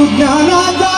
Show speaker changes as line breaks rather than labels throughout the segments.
ಸುಜ್ಞಾನದ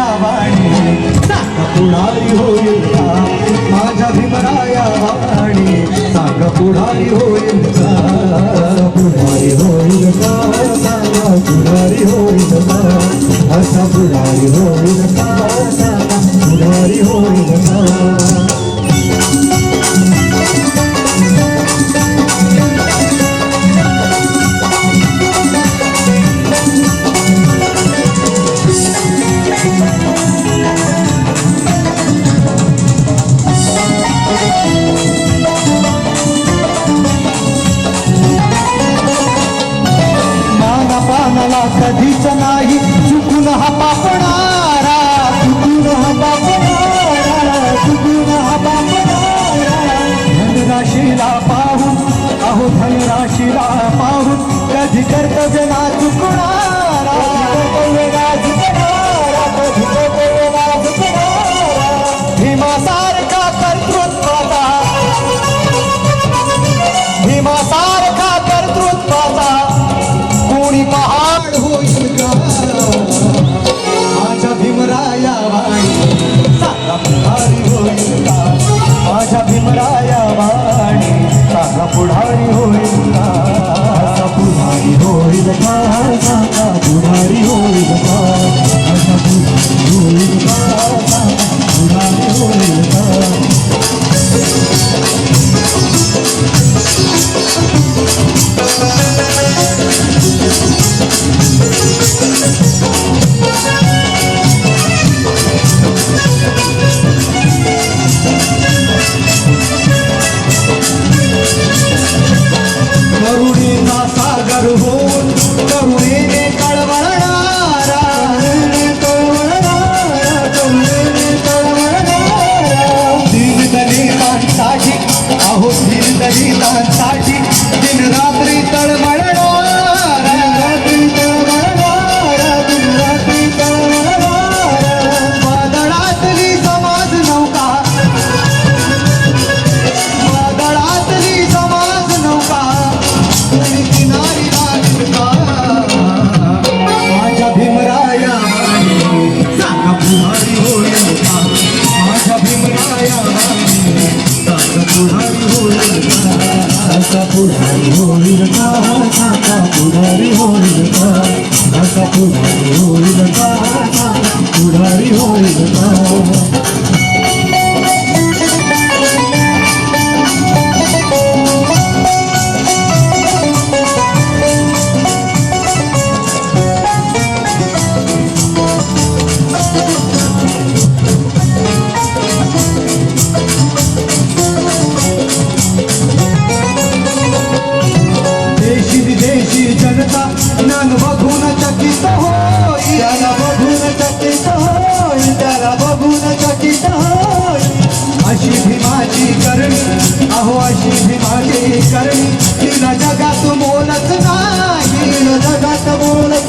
भीमराया वाणी सांग पुढारी होईल का माझ्या भीमराया वाणी सांग पुढारी होईल का पुढारी होईल का सांग पुढारी होईल का असा पुढारी होईल का सांग पुढारी होईल का কারণ अशी भीमाची करणी अहो अशी भीमाची करणी. तिला जगात मोलत नाही जगात मोलत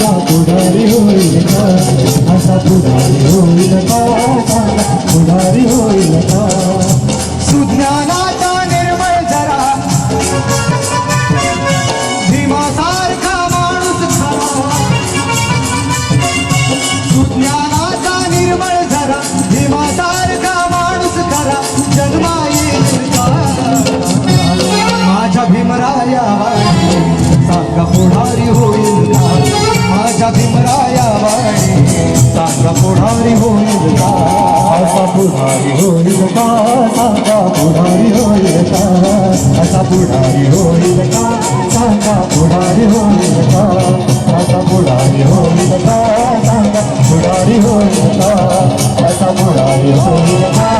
का सांगा पुढारी होईल का असा पुढारी होईल का सांगा पुढारी होईल का असा पुढारी होईल का सांगा पुढारी होईल का असा पुढारी होईल का